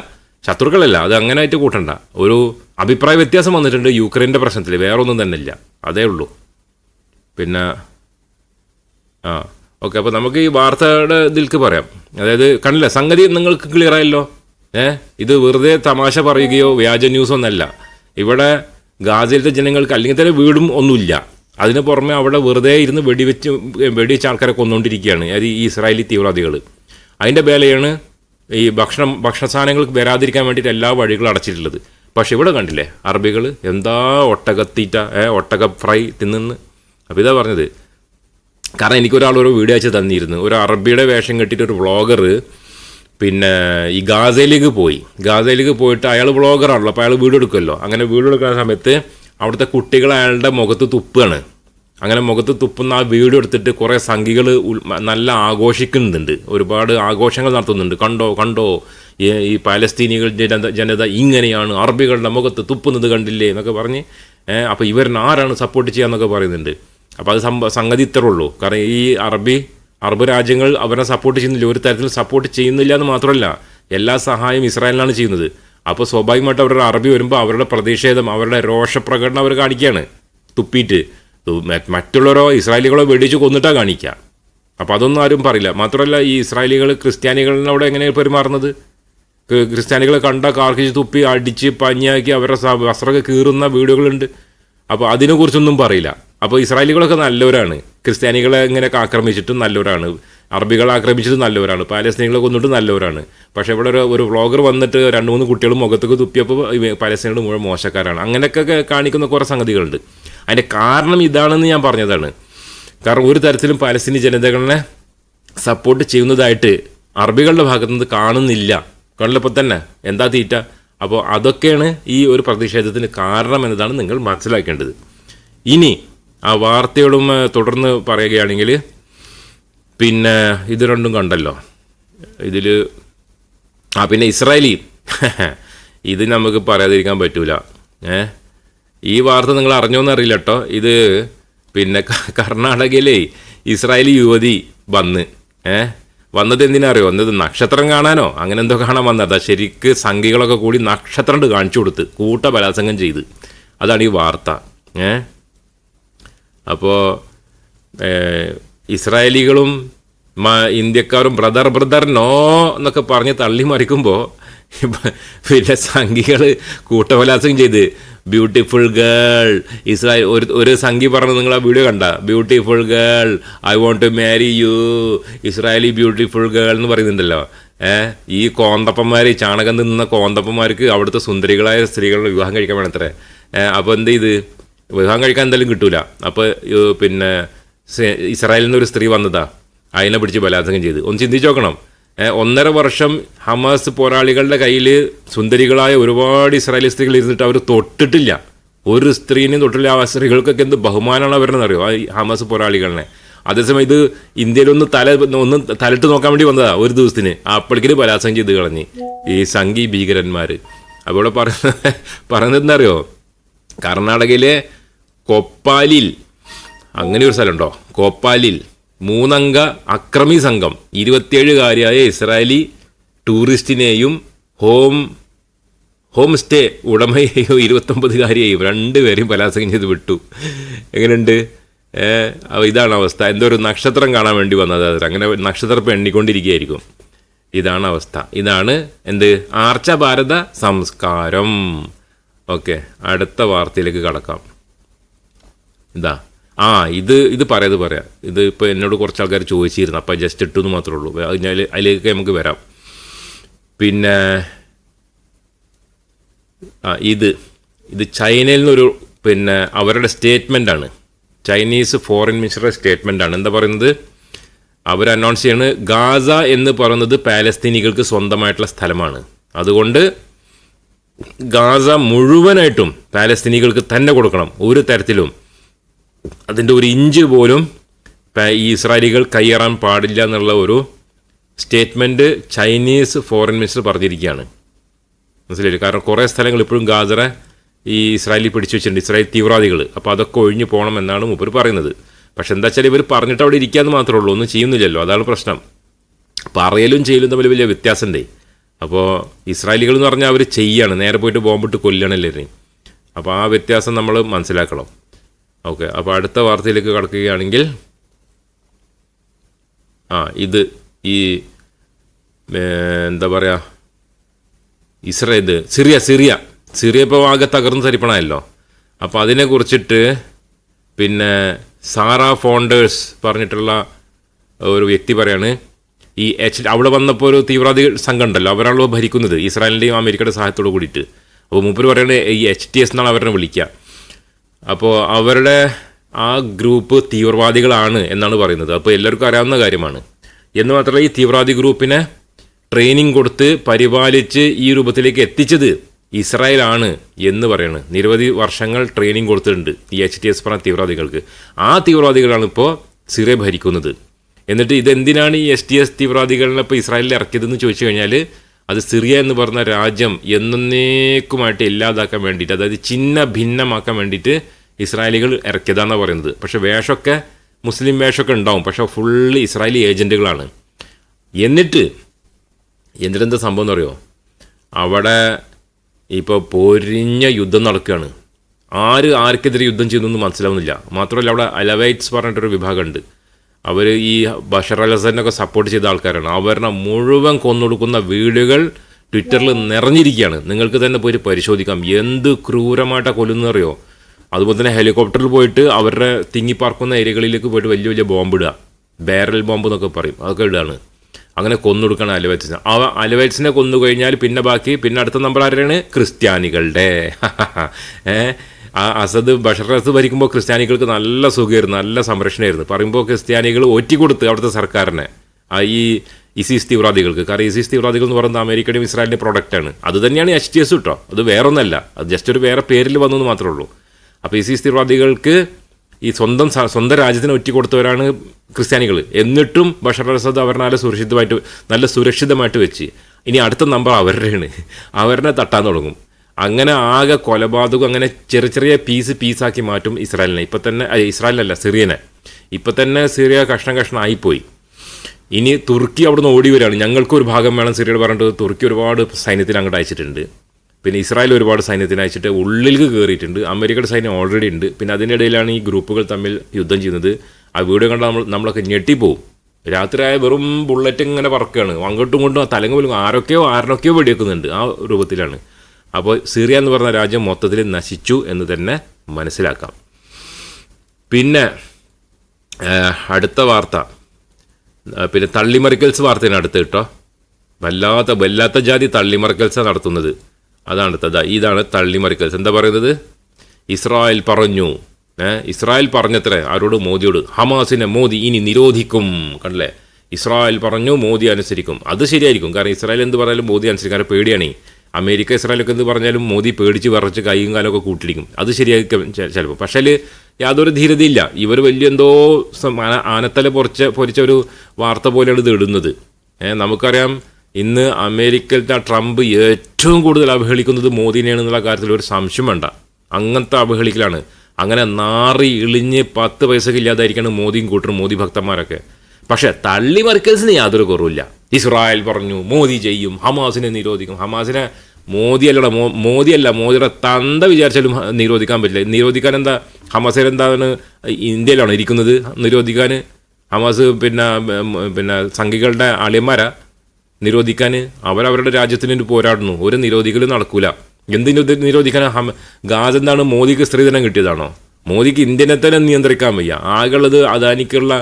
ശത്രുക്കളല്ല അത് അങ്ങനെ ആയിട്ട് കൂട്ടണ്ട. ഒരു അഭിപ്രായ വ്യത്യാസം വന്നിട്ടുണ്ട് യുക്രൈന്റെ പ്രശ്നത്തിൽ. വേറൊന്നും തന്നെ ഇല്ല അതേ ഉള്ളൂ. പിന്നെ ആ ഓക്കെ അപ്പോൾ നമുക്ക് ഈ വാർത്തയുടെ ഇതിൽക്ക് പറയാം. അതായത് കണ്ടില്ല സംഗതി നിങ്ങൾക്ക് ക്ലിയർ ആയല്ലോ? ഏ? ഇത് വെറുതെ തമാശ പറയുകയോ വ്യാജ ന്യൂസ് ഒന്നല്ല. ഇവിടെ ഗാസയിലത്തെ ജനങ്ങൾക്ക് അല്ലെങ്കിൽ തന്നെ വീടും ഒന്നുമില്ല. അതിന് പുറമെ അവിടെ വെറുതെ ഇരുന്ന് വെടിവെച്ച് വെടിവെച്ച ആൾക്കാരെ കൊന്നുകൊണ്ടിരിക്കുകയാണ് അത് ഈ ഇസ്രായേലി തീവ്രവാദികൾ. അതിന്റെ വേലയാണ് ഈ ഭക്ഷണം ഭക്ഷണ സാധനങ്ങൾക്ക് വരാതിരിക്കാൻ വേണ്ടിയിട്ട് എല്ലാ വഴികളും അടച്ചിട്ടുള്ളത്. പക്ഷെ ഇവിടെ കണ്ടില്ലേ അറബികൾ എന്താ ഒട്ടകത്തീറ്റ ഒട്ടക ഫ്രൈ തിന്നു അപ്പോൾ ഇതാ പറഞ്ഞത് കാരണം എനിക്കൊരാൾ ഒരു വീഡിയോ അയച്ച് തന്നിരുന്നു. ഒരു അറബിയുടെ വേഷം കെട്ടിയിട്ട് ഒരു വ്ളോഗർ പിന്നെ ഈ ഗാസയിലേക്ക് പോയി. ഗാസയിലേക്ക് പോയിട്ട് അയാൾ വ്ളോഗറാണല്ലോ അപ്പോൾ അയാൾ വീഡിയോ എടുക്കുമല്ലോ. അങ്ങനെ വീഡിയോ എടുക്കുന്ന സമയത്ത് അവിടുത്തെ കുട്ടികൾ അയാളുടെ മുഖത്ത് തുപ്പാണ്. അങ്ങനെ മുഖത്ത് തുപ്പുന്ന ആ വീഡിയോ എടുത്തിട്ട് കുറേ സംഖികൾ നല്ല ആഘോഷിക്കുന്നുണ്ട്. ഒരുപാട് ആഘോഷങ്ങൾ നടത്തുന്നുണ്ട്. കണ്ടോ കണ്ടോ? ഈ പാലസ്തീനികൾ ജനത ജനത ഇങ്ങനെയാണ് അറബികളുടെ മുഖത്ത് തുപ്പുന്നത് കണ്ടില്ലേ എന്നൊക്കെ പറഞ്ഞ് അപ്പോൾ ഇവരിന് ആരാണ് സപ്പോർട്ട് ചെയ്യാന്നൊക്കെ പറയുന്നുണ്ട്. അപ്പോൾ അത് സംഗതി ഇത്രേ ഉള്ളൂ. കാരണം ഈ അറബി അറബ് രാജ്യങ്ങൾ അവരെ സപ്പോർട്ട് ചെയ്യുന്നില്ല. ഒരു തരത്തിൽ സപ്പോർട്ട് ചെയ്യുന്നില്ല എന്ന് മാത്രമല്ല എല്ലാ സഹായവും ഇസ്രായേലിനാണ് ചെയ്യുന്നത്. അപ്പോൾ സ്വാഭാവികമായിട്ട് അവരുടെ അറബി വരുമ്പോൾ അവരുടെ പ്രതിഷേധം അവരുടെ രോഷപ്രകടനം അവർ കാണിക്കുകയാണ്. തുപ്പിയിട്ട്. മറ്റുള്ളവരോ ഇസ്രായേലികളോ വെടിച്ച് കൊന്നിട്ടാണ് കാണിക്കുക. അപ്പോൾ അതൊന്നും ആരും പറയില്ല. മാത്രമല്ല ഈ ഇസ്രായേലികൾ ക്രിസ്ത്യാനികളിനോട് എങ്ങനെയാണ് പെരുമാറുന്നത്? ക്രിസ്ത്യാനികളെ കണ്ട കാർക്കിച്ച് തുപ്പി അടിച്ച് പഞ്ഞാക്കി അവരുടെ വസ്ത്രമൊക്കെ കീറുന്ന വീടുകളുണ്ട്. അപ്പോൾ അതിനെക്കുറിച്ചൊന്നും പറയില്ല. അപ്പോൾ ഇസ്രായേലികളൊക്കെ നല്ലവരാണ്. ക്രിസ്ത്യാനികളെ ഇങ്ങനെയൊക്കെ ആക്രമിച്ചിട്ടും നല്ലവരാണ്. അറബികളെ ആക്രമിച്ചിട്ടും നല്ലവരാണ്. പാലസ്തീനികളെ കൊന്നിട്ടും നല്ലവരാണ്. പക്ഷേ ഇവിടെ ഒരു ഒരു വ്ളോഗർ വന്നിട്ട് രണ്ട് മൂന്ന് കുട്ടികൾ മുഖത്തേക്ക് തുപ്പിയപ്പോൾ പാലസ്തീനികൾ മുഴുവൻ മോശക്കാരാണ്. അങ്ങനെയൊക്കെ കാണിക്കുന്ന കുറേ സംഗതികളുണ്ട്. അതിന്റെ കാരണം ഇതാണെന്ന് ഞാൻ പറഞ്ഞതാണ്. കാരണം ഒരു തരത്തിലും പാലസ്തീനി ജനതകളെ സപ്പോർട്ട് ചെയ്യുന്നതായിട്ട് അറബികളുടെ ഭാഗത്തു നിന്ന് കാണുന്നില്ല. കണ്ടപ്പോൾ തന്നെ? എന്താ തീറ്റ? അപ്പോൾ അതൊക്കെയാണ് ഈ ഒരു പ്രതിഷേധത്തിന് കാരണം എന്നതാണ് നിങ്ങൾ മനസ്സിലാക്കേണ്ടത്. ഇനി ആ വാർത്തയോടും ഏ, തുടർന്ന് പറയുകയാണെങ്കിൽ പിന്നെ ഇത് രണ്ടും കണ്ടല്ലോ. ഇതിൽ ആ പിന്നെ ഇസ്രായേലി. ഇത് നമുക്ക് പറയാതിരിക്കാൻ പറ്റൂല. ഏ? ഈ വാർത്ത നിങ്ങൾ അറിഞ്ഞോന്ന് അറിയില്ല കേട്ടോ ഇത് പിന്നെ കർണാടകയിലെ ഇസ്രായേലി യുവതി വന്ന് ഏ? വന്നത് എന്തിനാ അറിയോ? വന്നത് നക്ഷത്രം കാണാനോ? അങ്ങനെ എന്തോ കാണാൻ വന്നത്. ശരിക്ക് സംഖികളൊക്കെ കൂടി നക്ഷത്രം കാണിച്ചു കൊടുത്ത് കൂട്ട ബലാത്സംഗം ചെയ്ത്. അതാണ് ഈ വാർത്ത. ഏ? അപ്പോൾ ഇസ്രായേലികളും ഇന്ത്യക്കാരും ബ്രദർ ബ്രദർ നോ എന്നൊക്കെ പറഞ്ഞ് തള്ളി മറിക്കുമ്പോൾ പിന്നെ സംഘികൾ കൂട്ടവലാസം ചെയ്ത് ബ്യൂട്ടിഫുൾ ഗേൾ ഇസ്രായേൽ ഒരു ഒരു സംഘി പറഞ്ഞ് നിങ്ങൾ ആ വീഡിയോ കണ്ട? Beautiful girl I want to marry you Israeli beautiful girl എന്ന് പറയുന്നുണ്ടല്ലോ. ഏ ഈ കോന്തപ്പന്മാർ ചാണകം നിന്ന കോന്തപ്പന്മാർക്ക് അവിടുത്തെ സുന്ദരികളായ സ്ത്രീകളുടെ വിവാഹം കഴിക്കാൻ വേണത്രേ. അപ്പോൾ എന്ത് ചെയ്ത്? വിവാഹം കഴിക്കാൻ എന്തായാലും കിട്ടൂല. അപ്പോൾ പിന്നെ ഇസ്രായേലിൽ നിന്ന് ഒരു സ്ത്രീ വന്നതാ. അതിനെ പിടിച്ച് ബലാത്സംഗം ചെയ്ത്. ഒന്ന് ചിന്തിച്ച് നോക്കണം. ഒന്നര വർഷം ഹമാസ് പോരാളികളുടെ കയ്യിൽ സുന്ദരികളായ ഒരുപാട് ഇസ്രായേലി സ്ത്രീകൾ ഇരുന്നിട്ട് അവർ തൊട്ടിട്ടില്ല. ഒരു സ്ത്രീനെയും തൊട്ടില്ല ആ സ്ത്രീകൾക്കൊക്കെ എന്ത് ബഹുമാനമാണ് അവരെന്ന് അറിയോ? ആ ഹമാസ് പോരാളികളെ. അതേസമയം ഇത് ഇന്ത്യയിലൊന്ന് തല ഒന്ന് തലട്ട് നോക്കാൻ വേണ്ടി വന്നതാ ഒരു ദിവസത്തിന്. അപ്പോഴേക്കിന് ബലാത്സംഗം ചെയ്ത് കളഞ്ഞ് ഈ സംഘി ഭീകരന്മാർ അപ്പോൾ ഇവിടെ പറയുന്നത് പറയുന്നത് എന്താ അറിയോ? കർണാടകയിലെ കൊപ്പാലിൽ. അങ്ങനെ ഒരു സ്ഥലമുണ്ടോ? കോപ്പാലിൽ. മൂന്നംഗ അക്രമി സംഘം. ഇരുപത്തിയേഴുകാരിയായ ഇസ്രായേലി ടൂറിസ്റ്റിനെയും ഹോം ഹോം സ്റ്റേ ഉടമയെയും ഇരുപത്തൊമ്പതുകാരിയെയും രണ്ടുപേരെയും ബലാത്സംഗം ചെയ്ത് വിട്ടു. എങ്ങനെയുണ്ട്? ഇതാണ് അവസ്ഥ. എന്തോ ഒരു നക്ഷത്രം കാണാൻ വേണ്ടി വന്നത് അതിൽ അങ്ങനെ നക്ഷത്രം എണ്ണിക്കൊണ്ടിരിക്കുകയായിരിക്കും. ഇതാണ് അവസ്ഥ. ഇതാണ് എന്ത്? ആർച്ച ഭാരത സംസ്കാരം. ഓക്കെ അടുത്ത വാർത്തയിലേക്ക് കടക്കാം. ഇതാ ആ ഇത് ഇത് പറയാത് പറയാം. ഇത് ഇപ്പോൾ എന്നോട് കുറച്ച് ആൾക്കാർ ചോദിച്ചിരുന്നു. അപ്പം ജസ്റ്റ് ഇട്ടു എന്ന് മാത്രമേ ഉള്ളൂ ഞാൻ അതിലേക്കൊക്കെ നമുക്ക് വരാം. പിന്നെ ആ ഇത്. ഇത് ചൈനയിൽ നിന്നൊരു പിന്നെ അവരുടെ സ്റ്റേറ്റ്മെന്റ് ആണ്. ചൈനീസ് ഫോറിൻ മിനിസ്റ്ററുടെ ആണ്. എന്താ പറയുന്നത്? അവർ അനൗൺസ് ചെയ്യാണ് ഗാസ എന്ന് പറയുന്നത് പാലസ്തീനികൾക്ക് സ്വന്തമായിട്ടുള്ള സ്ഥലമാണ്. അതുകൊണ്ട് ഗാസ മുഴുവനായിട്ടും പാലസ്തീനികൾക്ക് തന്നെ കൊടുക്കണം. ഒരു തരത്തിലും അതിന്റെ ഒരു ഇഞ്ച് പോലും ഈ ഇസ്രായേലികൾ കയ്യേറാൻ പാടില്ല എന്നുള്ള ഒരു സ്റ്റേറ്റ്മെന്റ് ചൈനീസ് ഫോറിൻ മിനിസ്റ്റർ പറഞ്ഞിരിക്കുകയാണ്. മനസ്സിലായില്ലേ? കാരണം കുറേ സ്ഥലങ്ങൾ ഇപ്പോഴും ഗാസറെ ഈ ഇസ്രായേലിൽ പിടിച്ചു വെച്ചിട്ടുണ്ട് ഇസ്രായേൽ തീവ്രവാദികൾ അപ്പോൾ അതൊക്കെ ഒഴിഞ്ഞു പോകണം എന്നാണ് മൂപ്പർ പറയുന്നത്. പക്ഷെ എന്താ വെച്ചാൽ ഇവർ പറഞ്ഞിട്ട് അവിടെ ഇരിക്കാമെന്ന് മാത്രമേ ഉള്ളൂ ഒന്നും ചെയ്യുന്നില്ലല്ലോ. അതാണ് പ്രശ്നം. പറയലും ചെയ്യലും തമ്മിൽ വലിയ വ്യത്യാസമുണ്ടേ. അപ്പോൾ ഇസ്രായേലികൾ എന്ന് പറഞ്ഞാൽ അവർ ചെയ്യാണ്. നേരെ പോയിട്ട് ബോംബിട്ട് കൊല്ലണല്ലേ അപ്പോൾ ആ വ്യത്യാസം നമ്മൾ മനസ്സിലാക്കണം. ഓക്കെ അപ്പോൾ അടുത്ത വാർത്തയിലേക്ക് കടക്കുകയാണെങ്കിൽ ആ ഇത് ഈ എന്താ പറയുക ഇസ്രേ ഇത് സിറിയ സിറിയ. സിറിയ ഇപ്പോൾ ആകെ തകർന്ന് തരിപ്പണമല്ലോ അപ്പോൾ അതിനെ കുറിച്ചിട്ട് പിന്നെ സാറ ഫോണ്ടേഴ്സ് പറഞ്ഞിട്ടുള്ള ഒരു വ്യക്തി പറയാണ് ഈ എച്ച് അവിടെ വന്നപ്പോൾ ഒരു തീവ്രവാദി സംഘം ഉണ്ടല്ലോ അവരാണല്ലോ ഭരിക്കുന്നത് ഇസ്രായേലിന്റെയും അമേരിക്കയുടെ സഹായത്തോട് കൂടിയിട്ട്. അപ്പോൾ മൂപ്പർ പറയുന്നത് ഈ എച്ച് ടി എസ് എന്നാണ് അവരെ വിളിക്കുക അപ്പോൾ അവരുടെ ആ ഗ്രൂപ്പ് തീവ്രവാദികളാണ് എന്നാണ് പറയുന്നത്. അപ്പോൾ എല്ലാവർക്കും അറിയാവുന്ന കാര്യമാണ്. എന്ന് മാത്രമല്ല ഈ തീവ്രവാദി ഗ്രൂപ്പിനെ ട്രെയിനിങ് കൊടുത്ത് പരിപാലിച്ച് ഈ രൂപത്തിലേക്ക് എത്തിച്ചത് ഇസ്രായേലാണ് എന്ന് പറയുന്നത് നിരവധി വർഷങ്ങൾ ട്രെയിനിങ് കൊടുത്തിട്ടുണ്ട് ഈ എച്ച് ടി എസ് പറഞ്ഞ തീവ്രവാദികൾക്ക്. ആ തീവ്രവാദികളാണ് ഇപ്പോൾ സിറിയ ഭരിക്കുന്നത്. എന്നിട്ട് ഇതെന്തിനാണ് ഈ എസ് ടി എസ് തീവ്രവാദികളിനെ ഇപ്പോൾ ഇസ്രായേലിൽ ഇറക്കിയതെന്ന് ചോദിച്ചു കഴിഞ്ഞാൽ അത് സിറിയ എന്ന് പറഞ്ഞ രാജ്യം എന്നേക്കുമായിട്ട് ഇല്ലാതാക്കാൻ വേണ്ടിയിട്ട് അതായത് ചിഹ്ന ഭിന്നമാക്കാൻ വേണ്ടിയിട്ട് ഇസ്രായേലികൾ ഇറക്കിയതാണെന്ന് പറയുന്നത്. പക്ഷേ വേഷമൊക്കെ മുസ്ലിം വേഷമൊക്കെ ഉണ്ടാവും. പക്ഷേ ഫുള്ള് ഇസ്രായേലി ഏജന്റുകളാണ് എന്നിട്ട് എന്നിട്ടെന്താ സംഭവം എന്ന് പറയുമോ അവിടെ ഇപ്പോൾ പൊരിഞ്ഞ യുദ്ധം നടക്കുകയാണ്. ആര് ആർക്കെതിരെ യുദ്ധം ചെയ്യുന്നൊന്നും മനസ്സിലാവുന്നില്ല. മാത്രമല്ല അവിടെ അലവൈറ്റ്സ് പറഞ്ഞിട്ടൊരു വിഭാഗമുണ്ട്. അവർ ഈ ബഷർ അൽ സപ്പോർട്ട് ചെയ്ത ആൾക്കാരാണ്. അവരുടെ മുഴുവൻ കൊന്നൊടുക്കുന്ന വീടുകൾ ട്വിറ്ററിൽ നിറഞ്ഞിരിക്കുകയാണ്. നിങ്ങൾക്ക് തന്നെ പോയി പരിശോധിക്കാം. എന്ത് ക്രൂരമായിട്ടാണ് കൊല്ലുന്നറിയോ അതുപോലെ തന്നെ ഹെലികോപ്റ്ററിൽ പോയിട്ട് അവരുടെ തിങ്ങിപ്പാർക്കുന്ന ഏരിയകളിലേക്ക് പോയിട്ട് വലിയ വലിയ ബോംബ് ഇടുക. ബാരൽ ബോംബ് എന്നൊക്കെ പറയും. അതൊക്കെ ഇടുകയാണ്. അങ്ങനെ കൊന്നൊടുക്കണം അലവൈറ്റ്സിനെ. ആ അലവൈറ്റ്സിനെ കൊന്നു കഴിഞ്ഞാൽ പിന്നെ ബാക്കി പിന്നെ അടുത്ത നമ്പർ ആരാണ്? ക്രിസ്ത്യാനികളുടെ. ഏ? ആ അസദ് ബഷറസ് ഭരിക്കുമ്പോൾ ക്രിസ്ത്യാനികൾക്ക് നല്ല സുഖമായിരുന്നു നല്ല സംരക്ഷണമായിരുന്നു. പറയുമ്പോൾ ക്രിസ്ത്യാനികൾ ഒറ്റിക്കൊടുത്ത് അവിടുത്തെ സർക്കാരിനെ ഈ ഇസിസ് തീവ്രവാദികൾക്ക്. കാരണം ഇസിസ് തീവ്രവാദികൾ എന്ന് പറയുന്നത് അമേരിക്കയുടെയും ഇസ്രായേലിന്റെ പ്രൊഡക്റ്റാണ് അത് തന്നെയാണ് എച്ച് ടി എസ് കേട്ടോ അത് വേറൊന്നല്ല. അത് ജസ്റ്റ് ഒരു വേറെ പേരിൽ വന്നെന്ന് മാത്രമേ ഉള്ളൂ. അപ്പോൾ ഇസിസ് തീവ്രവാദികൾക്ക് ഈ സ്വന്തം സ്വന്തം രാജ്യത്തിന് ഒറ്റ കൊടുത്തവരാണ് ക്രിസ്ത്യാനികൾ എന്നിട്ടും ബഷർ അസദ് അവർ നല്ല സുരക്ഷിതമായിട്ട് നല്ല സുരക്ഷിതമായിട്ട് വെച്ച്. ഇനി അടുത്ത നമ്പർ അവരുടെയാണ്. അവരുടെ തട്ടാൻ തുടങ്ങും. അങ്ങനെ ആകെ കൊലപാതകം അങ്ങനെ ചെറിയ ചെറിയ പീസ് പീസാക്കി മാറ്റും ഇസ്രായേലിനെ. ഇപ്പം തന്നെ ഇസ്രായേലല്ല സിറിയനെ. ഇപ്പം തന്നെ സിറിയ കഷ്ണം കഷ്ണം ആയിപ്പോയി. ഇനി തുർക്കി അവിടെ നിന്ന് ഓടി വരികയാണ്. ഞങ്ങൾക്കൊരു ഭാഗം വേണം സിറിയയുടെ പറഞ്ഞിട്ട് തുർക്കി ഒരുപാട് സൈന്യത്തിന് അങ്ങോട്ട് അയച്ചിട്ടുണ്ട്. പിന്നെ ഇസ്രായേൽ ഒരുപാട് സൈന്യത്തിന് അയച്ചിട്ട് ഉള്ളിലേക്ക് കയറിയിട്ടുണ്ട് അമേരിക്കയുടെ സൈന്യം ഓൾറെഡി ഉണ്ട്. പിന്നെ അതിന്റെ ഇടയിലാണ് ഈ ഗ്രൂപ്പുകൾ തമ്മിൽ യുദ്ധം ചെയ്യുന്നത്. ആ വീഡിയോ കണ്ടാൽ നമ്മൾ നമ്മളൊക്കെ ഞെട്ടിപ്പോവും. രാത്രിയായ വെറും ബുള്ളറ്റ് ഇങ്ങനെ പറക്കുകയാണ്. അങ്ങോട്ടും ഇങ്ങോട്ടും തലങ്ങ പോലും ആരൊക്കെയോ ആരൊക്കെയോ വെടിവെക്കുന്നുണ്ട് ആ രൂപത്തിലാണ്. അപ്പോൾ സിറിയ എന്ന് പറഞ്ഞ രാജ്യം മൊത്തത്തിൽ നശിച്ചു എന്ന് തന്നെ മനസ്സിലാക്കാം. പിന്നെ അടുത്ത വാർത്ത. പിന്നെ തള്ളിമറിക്കൽസ് വാർത്തയാണ് അടുത്ത് കേട്ടോ. വല്ലാത്ത വല്ലാത്ത ജാതി തള്ളിമറിക്കൽസാണ് നടത്തുന്നത്. അതാണ് അടുത്തത് ഇതാണ് തള്ളിമറിക്കൽസ്. എന്താ പറയുന്നത്? ഇസ്രായേൽ പറഞ്ഞു. ഇസ്രായേൽ പറഞ്ഞത്രേ ആരോട്? മോദിയോട്. ഹമാസിനെ മോദി ഇനി നിരോധിക്കും. കണ്ടല്ലേ? ഇസ്രായേൽ പറഞ്ഞു മോദി അനുസരിക്കും. അത് ശരിയായിരിക്കും. കാരണം ഇസ്രായേൽ എന്ത് പറഞ്ഞാലും മോദി അനുസരിക്കാൻ പേടിയാണ്. അമേരിക്ക ഇസ്രായേലൊക്കെ എന്ത് പറഞ്ഞാലും മോദി പേടിച്ച് വിറച്ച് കൈയും കാലമൊക്കെ കൂട്ടിടിക്കും അത് ശരിയായിരിക്കും ചിലപ്പോൾ പക്ഷേ യാതൊരു ധീരതയില്ല. ഇവർ വലിയ എന്തോ ആനത്തല പൊറിച്ച പൊരിച്ച ഒരു വാർത്ത പോലെയാണ് ഇത് ഇടുന്നത്. നമുക്കറിയാം ഇന്ന് അമേരിക്കയിലത്തെ ട്രംപ് ഏറ്റവും കൂടുതൽ അവഹേളിക്കുന്നത് മോദിനെയാണ് എന്നുള്ള കാര്യത്തിൽ ഒരു സംശയം വേണ്ട. അങ്ങനത്തെ അവഹേളിക്കലാണ്. അങ്ങനെ നാറി ഇളിഞ്ഞ് പത്ത് പൈസക്ക് ഇല്ലാതായിരിക്കണം മോദിയും കൂട്ടർ മോദി ഭക്തന്മാരൊക്കെ. പക്ഷേ തള്ളി മറിക്കൽസിന് യാതൊരു കുറവില്ല ഇസ്രായേൽ പറഞ്ഞു മോദി ചെയ്യും ഹമാസിനെ നിരോധിക്കും. ഹമാസിനെ മോദി അല്ലടാ മോ മോദിയല്ല മോദിയുടെ തന്ത വിചാരിച്ചാലും നിരോധിക്കാൻ പറ്റില്ല. നിരോധിക്കാൻ എന്താ ഹമാസിൽ എന്താണ് ഇന്ത്യയിലാണ് ഇരിക്കുന്നത് നിരോധിക്കാൻ? ഹമാസ് പിന്നെ പിന്നെ സംഘികളുടെ അളിയന്മാരാ നിരോധിക്കാൻ? അവരവരുടെ രാജ്യത്തിന് വേണ്ടി പോരാടുന്നു. ഒരു നിരോധിക്കലും നടക്കൂല. എന്തിനു നിരോധിക്കാൻ? ഹമ ഗാസ് എന്താണ് മോദിക്ക് സ്ത്രീധനം കിട്ടിയതാണോ? മോദിക്ക് ഇന്ത്യനെ തന്നെ നിയന്ത്രിക്കാൻ വയ്യ. ആകെയുള്ളത് അദാനിക്കുള്ള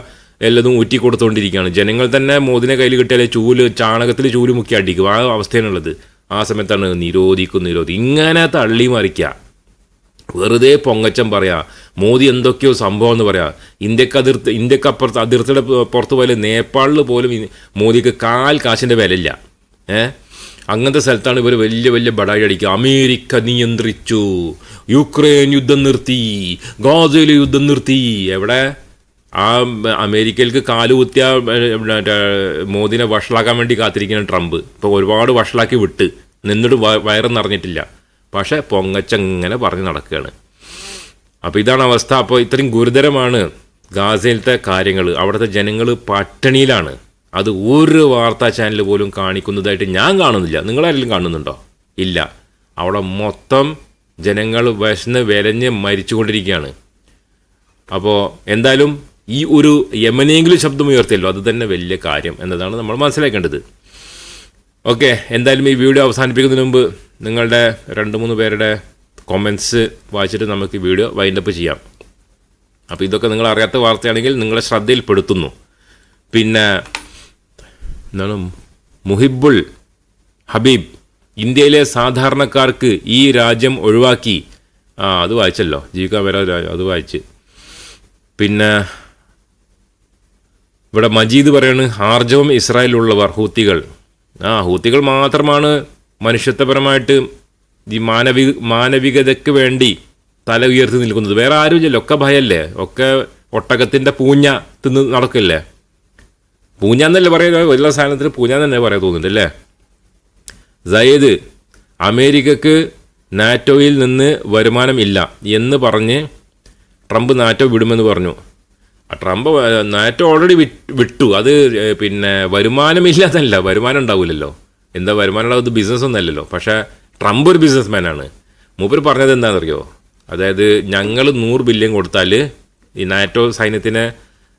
എല്ലതും ഊറ്റി കൊടുത്തുകൊണ്ടിരിക്കുകയാണ് ജനങ്ങൾ തന്നെ മോദിനെ കയ്യിൽ കിട്ടിയാലേ ചൂൽ ചാണകത്തിൽ ചൂൽ മുക്കി അടിക്കും. ആ അവസ്ഥയാണുള്ളത്. ആ സമയത്താണ് നിരോധിക്കും നിരോധി ഇങ്ങനെ തള്ളി മറിക്കുക വെറുതെ പൊങ്ങച്ചം പറയാ. മോദി എന്തൊക്കെയോ സംഭവം എന്ന് പറയാ. ഇന്ത്യയ്ക്ക് അതിർത്തി ഇന്ത്യയ്ക്ക് അപ്പുറത്ത് അതിർത്തിയുടെ പുറത്ത് പോലെ നേപ്പാളിൽ പോലും മോദിക്ക് കാൽ കാശിന്റെ വിലയില്ല. ഏ? അങ്ങനത്തെ സ്ഥലത്താണ് ഇവർ വലിയ വലിയ ബടായി അടിക്കുക. അമേരിക്ക നിയന്ത്രിച്ചു. യുക്രൈൻ യുദ്ധം നിർത്തി. ഗാസയിൽ യുദ്ധം നിർത്തി. എവിടെ? ആ അമേരിക്കയിലേക്ക് കാലുകുത്തിയ മോദിനെ വഷളാക്കാൻ വേണ്ടി കാത്തിരിക്കുന്ന ട്രംപ് ഇപ്പോൾ ഒരുപാട് വഷളാക്കി വിട്ട് നിന്നിട്ട് വയറും നിറഞ്ഞിട്ടില്ല. പക്ഷേ പൊങ്ങച്ചങ്ങനെ പറഞ്ഞ് നടക്കുകയാണ് അപ്പോൾ ഇതാണ് അവസ്ഥ. അപ്പോൾ ഇത്രയും ഗുരുതരമാണ് ഗാസയിലത്തെ കാര്യങ്ങൾ അവിടുത്തെ ജനങ്ങൾ പട്ടിണിയിലാണ്. അത് ഒരു വാർത്താ ചാനൽ പോലും കാണിക്കുന്നതായിട്ട് ഞാൻ കാണുന്നില്ല. നിങ്ങളാരെങ്കിലും കാണുന്നുണ്ടോ? ഇല്ല. അവിടെ മൊത്തം ജനങ്ങൾ വിശന്ന് വിലഞ്ഞ് മരിച്ചുകൊണ്ടിരിക്കുകയാണ്. അപ്പോൾ എന്തായാലും ഈ ഒരു യമനെങ്കിലും ശബ്ദം ഉയർത്തിയല്ലോ അത് തന്നെ വലിയ കാര്യം എന്നതാണ് നമ്മൾ മനസ്സിലാക്കേണ്ടത്. ഓക്കെ എന്തായാലും ഈ വീഡിയോ അവസാനിപ്പിക്കുന്നതിന് മുമ്പ് നിങ്ങളുടെ രണ്ട് മൂന്ന് പേരുടെ കൊമൻസ് വായിച്ചിട്ട് നമുക്ക് വീഡിയോ വൈൻഡപ്പ് ചെയ്യാം. അപ്പോൾ ഇതൊക്കെ നിങ്ങൾ അറിയാത്ത വാർത്തയാണെങ്കിൽ നിങ്ങളെ ശ്രദ്ധയിൽപ്പെടുത്തുന്നു. പിന്നെ എന്താണ് മുഹിബുൾ ഹബീബ് ഇന്ത്യയിലെ സാധാരണക്കാർക്ക് ഈ രാജ്യം ഒഴിവാക്കി. ആ അത് വായിച്ചല്ലോ ജീവിക്കാൻ വരാ അത് വായിച്ച്. പിന്നെ ഇവിടെ മജീദ് പറയാണ് ഹാർജവും ഇസ്രായേലുള്ളവർ ഹൂത്തികൾ. ആ ഹൂത്തികൾ മാത്രമാണ് മനുഷ്യത്വപരമായിട്ട് ഈ മാനവി മാനവികതയ്ക്ക് വേണ്ടി തല ഉയർത്തി നിൽക്കുന്നത്. വേറെ ആരും ഇല്ലല്ലോ ഒക്കെ ഭയല്ലേ ഒക്കെ ഒട്ടകത്തിന്റെ പൂഞ്ഞ തിന്ന് നടക്കില്ലേ? പൂഞ്ഞ എന്നല്ലേ പറയുക എല്ലാ സാധനത്തിന് പൂഞ്ഞ തന്നെ പറയാൻ തോന്നുന്നുണ്ട് അല്ലേ? സയ്യിദ് അമേരിക്കക്ക് നാറ്റോയിൽ നിന്ന് വരുമാനം ഇല്ല എന്ന് പറഞ്ഞ് ട്രംപ് നാറ്റോ വിടുമെന്ന് പറഞ്ഞു. ട്രംപ് നാറ്റോ ഓൾറെഡി വിട്ടു. അത് പിന്നെ വരുമാനമില്ലാത്തല്ല വരുമാനം ഉണ്ടാവില്ലല്ലോ എന്താ വരുമാനം അത് ബിസിനസ് അല്ലല്ലോ. പക്ഷേ ട്രംപ് ഒരു ബിസിനസ് മാനാണ് മൂപ്പർ പറഞ്ഞത് എന്താണെന്നറിയോ? അതായത് ഞങ്ങൾ നൂറ് ബില്യൺ കൊടുത്താൽ ഈ നാറ്റോ സൈന്യത്തിനെ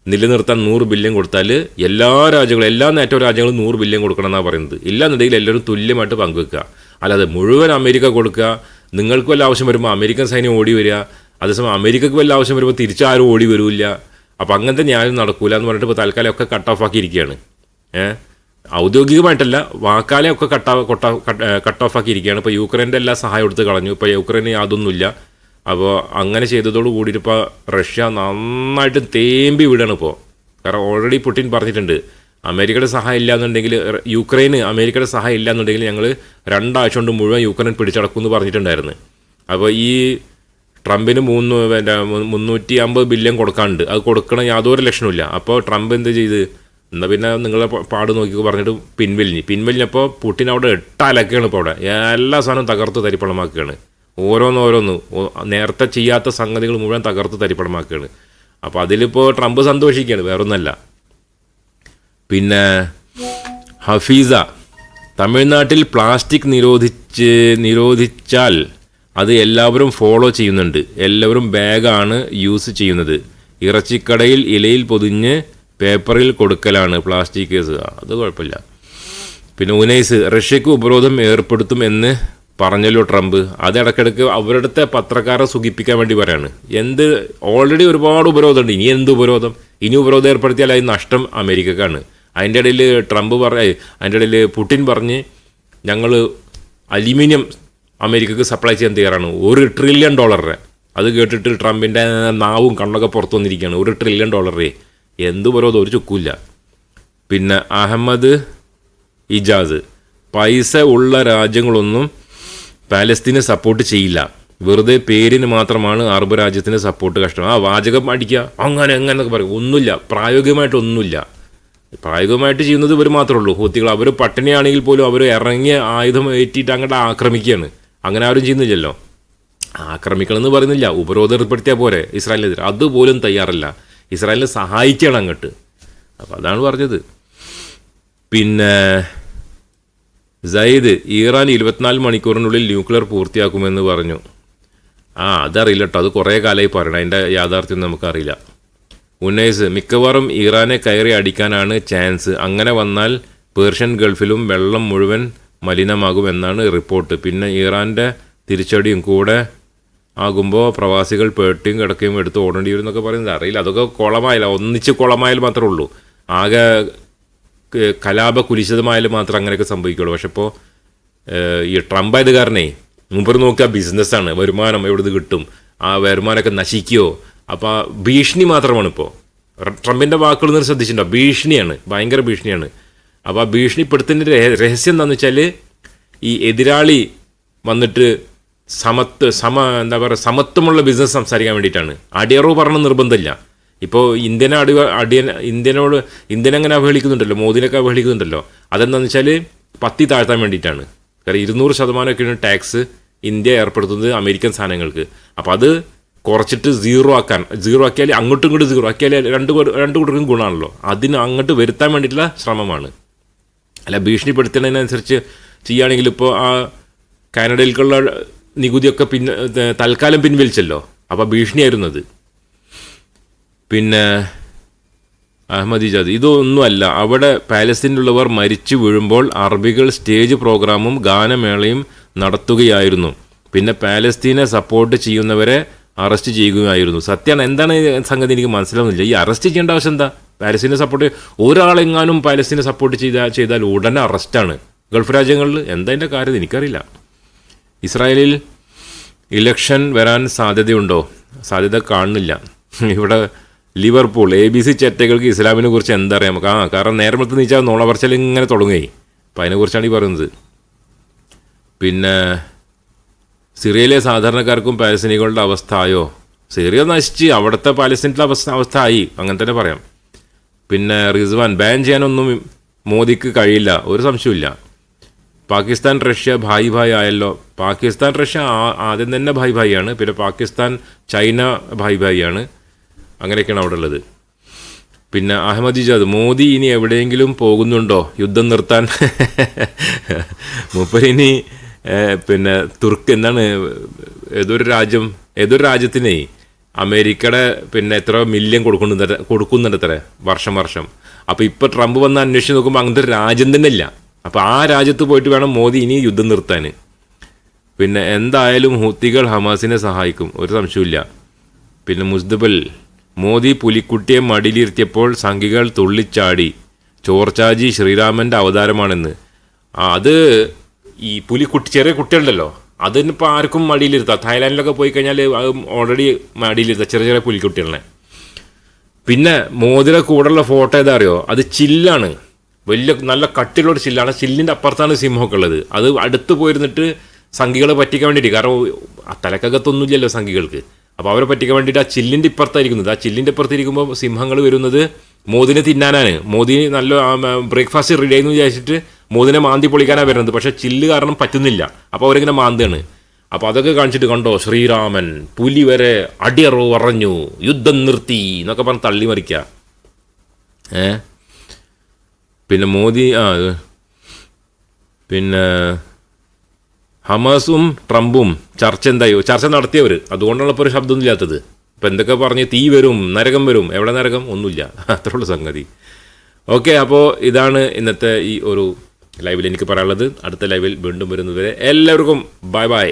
നിലനിർത്താൻ നൂറ് ബില്യൺ കൊടുത്താൽ എല്ലാ രാജ്യങ്ങളും എല്ലാ നാറ്റോ രാജ്യങ്ങളും നൂറ് ബില്യൺ കൊടുക്കണം എന്നാണ് പറയുന്നത്. ഇല്ലാന്നുണ്ടെങ്കിൽ എല്ലാവരും തുല്യമായിട്ട് പങ്കുവെക്കുക. അല്ലാതെ മുഴുവൻ അമേരിക്ക കൊടുക്കുക. നിങ്ങൾക്ക് വല്ല ആവശ്യം വരുമ്പോൾ അമേരിക്കൻ സൈന്യം ഓടി വരിക. അതേസമയം അമേരിക്കക്ക് വല്ല ആവശ്യം വരുമ്പോൾ തിരിച്ചാരും ഓടി വരില്ല. അപ്പോൾ അങ്ങനത്തെ ന്യായം നടക്കൂല എന്ന് പറഞ്ഞിട്ട് ഇപ്പോൾ തൽക്കാലം ഒക്കെ കട്ട് ഓഫ് ആക്കിയിരിക്കുകയാണ്. ഏഹ് ഔദ്യോഗികമായിട്ടല്ല വാക്കാലെ ഒക്കെ കട്ട് കൊട്ട കട്ട് ഓഫ് ആക്കിയിരിക്കുകയാണ്. ഇപ്പോൾ യുക്രൈന്റെ എല്ലാ സഹായം എടുത്ത് കളഞ്ഞു. ഇപ്പോൾ യുക്രൈന് യാതൊന്നുമില്ല. അപ്പോൾ അങ്ങനെ ചെയ്തതോട് കൂടിയിട്ട് ഇപ്പോൾ റഷ്യ നന്നായിട്ട് തേമ്പി വിടുകയാണ് ഇപ്പോൾ കാരണം ഓൾറെഡി പുട്ടിൻ പറഞ്ഞിട്ടുണ്ട് അമേരിക്കയുടെ സഹായം ഇല്ലാന്നുണ്ടെങ്കിൽ യുക്രൈന് അമേരിക്കയുടെ സഹായം ഇല്ലാന്നുണ്ടെങ്കിൽ ഞങ്ങൾ രണ്ടാഴ്ച കൊണ്ട് മുഴുവൻ യുക്രൈൻ പിടിച്ചടക്കും എന്ന് പറഞ്ഞിട്ടുണ്ടായിരുന്നു. അപ്പോൾ ഈ ട്രംപിന് മൂന്ന് പിന്നെ മുന്നൂറ്റി അമ്പത് ബില്യൺ കൊടുക്കാണ്ട് അത് കൊടുക്കണ യാതൊരു ലക്ഷണമില്ല അപ്പോൾ ട്രംപ് എന്ത് ചെയ്ത്? എന്നാൽ പിന്നെ നിങ്ങളെ പാട് നോക്കി പറഞ്ഞിട്ട് പിൻവലിഞ്ഞ്. പിൻവലിഞ്ഞപ്പോൾ പുട്ടിൻ അവിടെ എട്ടലക്കാണ് ഇപ്പോൾ അവിടെ. എല്ലാ സാധനവും തകർത്ത് തരിപ്പണമാക്കുകയാണ്. ഓരോന്നോരോന്ന് നേരത്തെ ചെയ്യാത്ത സംഗതികൾ മുഴുവൻ തകർത്ത് തരിപ്പണമാക്കുകയാണ്. അപ്പോൾ അതിലിപ്പോൾ ട്രംപ് സന്തോഷിക്കുകയാണ്. വേറൊന്നല്ല. പിന്നെ ഹഫീസ. തമിഴ്നാട്ടിൽ പ്ലാസ്റ്റിക് നിരോധിച്ച് നിരോധിച്ചാൽ അത് എല്ലാവരും ഫോളോ ചെയ്യുന്നുണ്ട്. എല്ലാവരും ബാഗാണ് യൂസ് ചെയ്യുന്നത്. ഇറച്ചിക്കടയിൽ ഇലയിൽ പൊതിഞ്ഞ് പേപ്പറിൽ കൊടുക്കലാണ് പ്ലാസ്റ്റിക് കേസ് അത് കുഴപ്പമില്ല. പിന്നെ ഉനൈസ് റഷ്യക്ക് ഉപരോധം ഏർപ്പെടുത്തും എന്ന് പറഞ്ഞല്ലോ ട്രംപ്. അത് ഇടയ്ക്കിടയ്ക്ക് അവരുടെ പത്രക്കാരെ സുഖിപ്പിക്കാൻ വേണ്ടി പറയാണ്. എന്ത് ഓൾറെഡി ഒരുപാട് ഉപരോധമുണ്ട്. ഇനി എന്ത് ഉപരോധം? ഇനി ഉപരോധം ഏർപ്പെടുത്തിയാൽ അതിന് നഷ്ടം അമേരിക്കക്കാണ്. അതിന്റെ ഇടയിൽ ട്രംപ് പറ അതിന്റെ ഇടയിൽ പുടിൻ പറഞ്ഞ് ഞങ്ങൾ അലുമിനിയം അമേരിക്കക്ക് സപ്ലൈ ചെയ്യാൻ തയ്യാറാണ്. ഒരു ട്രില്യൺ ഡോളറിന് അത് കേട്ടിട്ട് ട്രംപിന്റെ നാവും കണ്ണൊക്കെ പുറത്തു വന്നിരിക്കുകയാണ്. ഒരു ട്രില്യൺ ഡോളറേ എന്ത് പോലും ഒരു ചുക്കില്ല പിന്നെ അഹമ്മദ് ഇജാസ് പൈസ ഉള്ള രാജ്യങ്ങളൊന്നും പാലസ്തീനെ സപ്പോർട്ട് ചെയ്യില്ല. വെറുതെ പേരിന് മാത്രമാണ് അറബ് രാജ്യത്തിന് സപ്പോർട്ട് കഷ്ടം. ആ വാചകം അടിക്കുക അങ്ങനെ അങ്ങനെ എന്നൊക്കെ പറയും. ഒന്നുമില്ല. പ്രായോഗികമായിട്ട് ഒന്നുമില്ല. പ്രായോഗികമായിട്ട് ചെയ്യുന്നത് ഇവർ മാത്രമേ ഉള്ളൂ. ഹൂത്തികൾ അവർ പട്ടിണിയാണെങ്കിൽ പോലും അവർ ഇറങ്ങിയ ആയുധം ഏറ്റിട്ട് അങ്ങോട്ട് ആക്രമിക്കുകയാണ്. അങ്ങനെ ആരും ചെയ്യുന്നില്ലല്ലോ. ആക്രമിക്കണമെന്ന് പറയുന്നില്ല. ഉപരോധം ഏർപ്പെടുത്തിയാൽ പോരെ ഇസ്രായേലിനെതിരെ. അതുപോലും തയ്യാറല്ല. ഇസ്രായേലിനെ സഹായിക്കണം അങ്ങോട്ട്. അപ്പോൾ അതാണ് പറഞ്ഞത്. പിന്നെ സയ്യിദ് ഇറാൻ ഇരുപത്തിനാല് മണിക്കൂറിനുള്ളിൽ ന്യൂക്ലിയർ പൂർത്തിയാക്കുമെന്ന് പറഞ്ഞു. ആ അതറിയില്ല കേട്ടോ. അത് കുറേ കാലമായി പറയണം. അതിന്റെ യാഥാർത്ഥ്യം നമുക്കറിയില്ല. ഉന്നയിസ് മിക്കവാറും ഇറാനെ കയറി അടിക്കാനാണ് ചാൻസ്. അങ്ങനെ വന്നാൽ പേർഷ്യൻ ഗൾഫിലും വെള്ളം മുഴുവൻ മലിനമാകുമെന്നാണ് റിപ്പോർട്ട്. പിന്നെ ഇറാന്റെ തിരിച്ചടിയും കൂടെ ആകുമ്പോൾ പ്രവാസികൾ പേട്ടിയും കിടക്കുകയും എടുത്ത് ഓടേണ്ടി വരും എന്നൊക്കെ പറയുന്നത് അറിയില്ല അതൊക്കെ കുളമായില്ല ഒന്നിച്ച് കുളമായാൽ മാത്രമേ ഉള്ളൂ. ആകെ കലാപ കുലിശിതമായാലും മാത്രം അങ്ങനെയൊക്കെ സംഭവിക്കുള്ളൂ. പക്ഷെ ഇപ്പോൾ ഈ ട്രംപ് ആയത് കാരണേ മുമ്പ് നോക്കിയാൽ ബിസിനസ്സാണ് വരുമാനം എവിടുന്ന് കിട്ടും ആ വരുമാനമൊക്കെ നശിക്കുകയോ അപ്പോൾ ഭീഷണി മാത്രമാണ് ഇപ്പോൾ ട്രംപിന്റെ വാക്കുകൾ നിന്ന് ശ്രദ്ധിച്ചിട്ടുണ്ടോ? ഭീഷണിയാണ് ഭയങ്കര ഭീഷണിയാണ്. അപ്പോൾ ആ ഭീഷണിപ്പെടുത്തുന്നതിന്റെ രഹ- രഹസ്യം എന്താണെന്ന് വെച്ചാൽ ഈ എതിരാളി വന്നിട്ട് സമത്വ സമ എന്താ പറയുക സമത്വമുള്ള ബിസിനസ് സംസാരിക്കാൻ വേണ്ടിയിട്ടാണ്. അടിയറവ് പറഞ്ഞ നിർബന്ധമില്ല. ഇപ്പോൾ ഇന്ത്യനെ അടി അടിയൻ ഇന്ത്യനോട് ഇന്ത്യൻ അങ്ങനെ അവഹേളിക്കുന്നുണ്ടല്ലോ? മോദിനൊക്കെ അവഹേളിക്കുന്നുണ്ടല്ലോ? അതെന്താണെന്ന് വെച്ചാൽ പത്തി താഴ്ത്താൻ വേണ്ടിയിട്ടാണ്. കാരണം ഇരുന്നൂറ് ശതമാനമൊക്കെയാണ് ടാക്സ് ഇന്ത്യ ഏർപ്പെടുത്തുന്നത് അമേരിക്കൻ സാധനങ്ങൾക്ക്. അപ്പോൾ അത് കുറച്ചിട്ട് സീറോ ആക്കാൻ സീറോ ആക്കിയാൽ അങ്ങോട്ടും ഇങ്ങോട്ടും സീറോ ആക്കിയാൽ രണ്ട് രണ്ട് കൂട്ടർക്കും ഗുണമാണല്ലോ. അതിന് അങ്ങോട്ട് വരുത്താൻ വേണ്ടിയിട്ടുള്ള ശ്രമമാണ്. അല്ല ഭീഷണിപ്പെടുത്തുന്നതിനനുസരിച്ച് ചെയ്യുകയാണെങ്കിൽ ഇപ്പോൾ ആ കാനഡയിലേക്കുള്ള നികുതിയൊക്കെ പിന്നെ തൽക്കാലം പിൻവലിച്ചല്ലോ. അപ്പോൾ ഭീഷണിയായിരുന്നു അത് പിന്നെ അഹമ്മദ് ഇജാദ് ഇതൊന്നുമല്ല. അവിടെ പാലസ്തീനിലുള്ളവർ മരിച്ചു വീഴുമ്പോൾ അറബികൾ സ്റ്റേജ് പ്രോഗ്രാമും ഗാനമേളയും നടത്തുകയായിരുന്നു. പിന്നെ പാലസ്തീനെ സപ്പോർട്ട് ചെയ്യുന്നവരെ അറസ്റ്റ് ചെയ്യുകയായിരുന്നു. സത്യമാണ് എന്താണ് സംഗതി എനിക്ക് മനസ്സിലാവുന്നില്ല. ഈ അറസ്റ്റ് ചെയ്യേണ്ട ആവശ്യം എന്താ? പാലസ്തീനെ സപ്പോർട്ട് ഒരാളെങ്ങാനും പാലസ്തീനെ സപ്പോർട്ട് ചെയ്താൽ ചെയ്താൽ ഉടനെ അറസ്റ്റാണ് ഗൾഫ് രാജ്യങ്ങളിൽ എന്താ അതിന്റെ കാര്യം എനിക്കറിയില്ല. ഇസ്രായേലിൽ ഇലക്ഷൻ വരാൻ സാധ്യതയുണ്ടോ? സാധ്യത കാണുന്നില്ല. ഇവിടെ ലിവർപൂൾ എ ബി സി ചെറ്റകൾക്ക് ഇസ്ലാമിനെ കുറിച്ച് എന്തറിയാം നമുക്ക് ആ കാരണം നേരം എടുത്ത് നീച്ചാൽ നോള പറച്ചൽ ഇങ്ങനെ തുടങ്ങി അപ്പം അതിനെക്കുറിച്ചാണ് ഈ പറയുന്നത്. പിന്നെ സിറിയയിലെ സാധാരണക്കാർക്കും പാലസ്തീനികളുടെ അവസ്ഥ ആയോ? സിറിയ നശിച്ച് അവിടുത്തെ പാലസ്തീനിലെ അവസ്ഥ അവസ്ഥ ആയി. അങ്ങനെ തന്നെ പറയാം. പിന്നെ റിസ്വാൻ ബാൻ ചെയ്യാനൊന്നും മോദിക്ക് കഴിയില്ല. ഒരു സംശയമില്ല പാകിസ്ഥാൻ റഷ്യ ഭായ് ഭായ് ആയല്ലോ. പാകിസ്ഥാൻ റഷ്യ ആദ്യം തന്നെ ഭായ് ഭായ് ആണ്. പിന്നെ പാകിസ്ഥാൻ ചൈന ഭായ് ഭായ് ആണ്. അങ്ങനെയൊക്കെയാണ് അവിടെ ഉള്ളത്. പിന്നെ അഹമ്മദ് ഇജാദ് മോദി ഇനി എവിടെയെങ്കിലും പോകുന്നുണ്ടോ? യുദ്ധം നിർത്താൻ? മൂപ്പരിനി പിന്നെ തുർക്ക് എന്താണ്? ഏതൊരു രാജ്യം ഏതൊരു രാജ്യത്തിനേ അമേരിക്കയുടെ പിന്നെ എത്ര മില്യൺ കൊടുക്കുന്നുണ്ട് കൊടുക്കുന്നുണ്ട് അത്ര വർഷം വർഷം. അപ്പോൾ ഇപ്പോൾ ട്രംപ് വന്ന് അന്വേഷിച്ച് നോക്കുമ്പോൾ അങ്ങനത്തെ രാജ്യം തന്നെ ഇല്ല. അപ്പോൾ ആ രാജ്യത്ത് പോയിട്ട് വേണം മോദി ഇനി യുദ്ധം നിർത്താൻ. പിന്നെ എന്തായാലും ഹൂത്തികൾ ഹമാസിനെ സഹായിക്കും ഒരു സംശയമില്ല പിന്നെ മുസ്തബൽ മോദി പുലിക്കുട്ടിയെ മടിയിലിരുത്തിയപ്പോൾ സംഘികൾ തുള്ളിച്ചാടി. ചോർച്ചാജി ശ്രീരാമന്റെ അവതാരമാണെന്ന്. അത് ഈ പുലിക്കുട്ടി ചെറിയ കുട്ടികളുണ്ടല്ലോ അതിനിപ്പോൾ ആർക്കും മടിയിലിരുത്താം. തായ്ലാൻഡിലൊക്കെ പോയി കഴിഞ്ഞാൽ അത് ഓൾറെഡി മടിയിലിരുത്താം ചെറിയ ചെറിയ പുലിക്കുട്ടികളെ. പിന്നെ മോതിര കൂടെയുള്ള ഫോട്ടോ ഏതാ അറിയോ അത് ചില്ലാണ്. വലിയ നല്ല കട്ടിലുള്ള ചില്ലാണ്. ചില്ലിന്റെ അപ്പുറത്താണ് സിംഹമൊക്കെ ഉള്ളത്. അത് അടുത്ത് പോയിരുന്നിട്ട് സംഘികൾ പറ്റിക്കാൻ വേണ്ടിയിട്ട്. കാരണം തലക്കകത്തൊന്നുമില്ലല്ലോ സംഘികൾക്ക്. അപ്പോൾ അവരെ പറ്റിക്കാൻ വേണ്ടിയിട്ട് ആ ചില്ലിന്റെ ഇപ്പുറത്തായിരിക്കുന്നത്. ആ ചില്ലിന്റെ ഇപ്പുറത്തിരിക്കുമ്പോൾ സിംഹങ്ങൾ വരുന്നത് മോദിനെ തിന്നാനാണ്. മോദി നല്ല ബ്രേക്ക്ഫാസ്റ്റ് റെഡി ആയിരുന്നു വിചാരിച്ചിട്ട് മോദിനെ മാന്തി പൊളിക്കാനാണ് വരുന്നത്. പക്ഷേ ചില്ല് കാരണം പറ്റുന്നില്ല. അപ്പോൾ അവരിങ്ങനെ മാന്താണ്. അപ്പോൾ അതൊക്കെ കാണിച്ചിട്ട് കണ്ടോ? ശ്രീരാമൻ പുലി വരെ അടിയറവ് പറഞ്ഞു. യുദ്ധം നിർത്തി എന്നൊക്കെ പറഞ്ഞ് തള്ളി മറിക്കുക ഏ? പിന്നെ മോദി ആ പിന്നെ ഹമസും ട്രംപും ചർച്ച എന്തായോ? ചർച്ച നടത്തിയവർ അതുകൊണ്ടുള്ള ഇപ്പോൾ ഒരു ശബ്ദമൊന്നും ഇല്ലാത്തത്. ഇപ്പം എന്തൊക്കെ പറഞ്ഞ് തീ വരും നരകം വരും. എവിടെ നരകം? ഒന്നുമില്ല. അത്രയുള്ള സംഗതി. ഓക്കെ അപ്പോൾ ഇതാണ് ഇന്നത്തെ ഈ ഒരു ലൈവിൽ എനിക്ക് പറയാനുള്ളത് അടുത്ത ലൈവിൽ വീണ്ടും വരുന്നതുവരെ എല്ലാവർക്കും ബൈ ബൈ.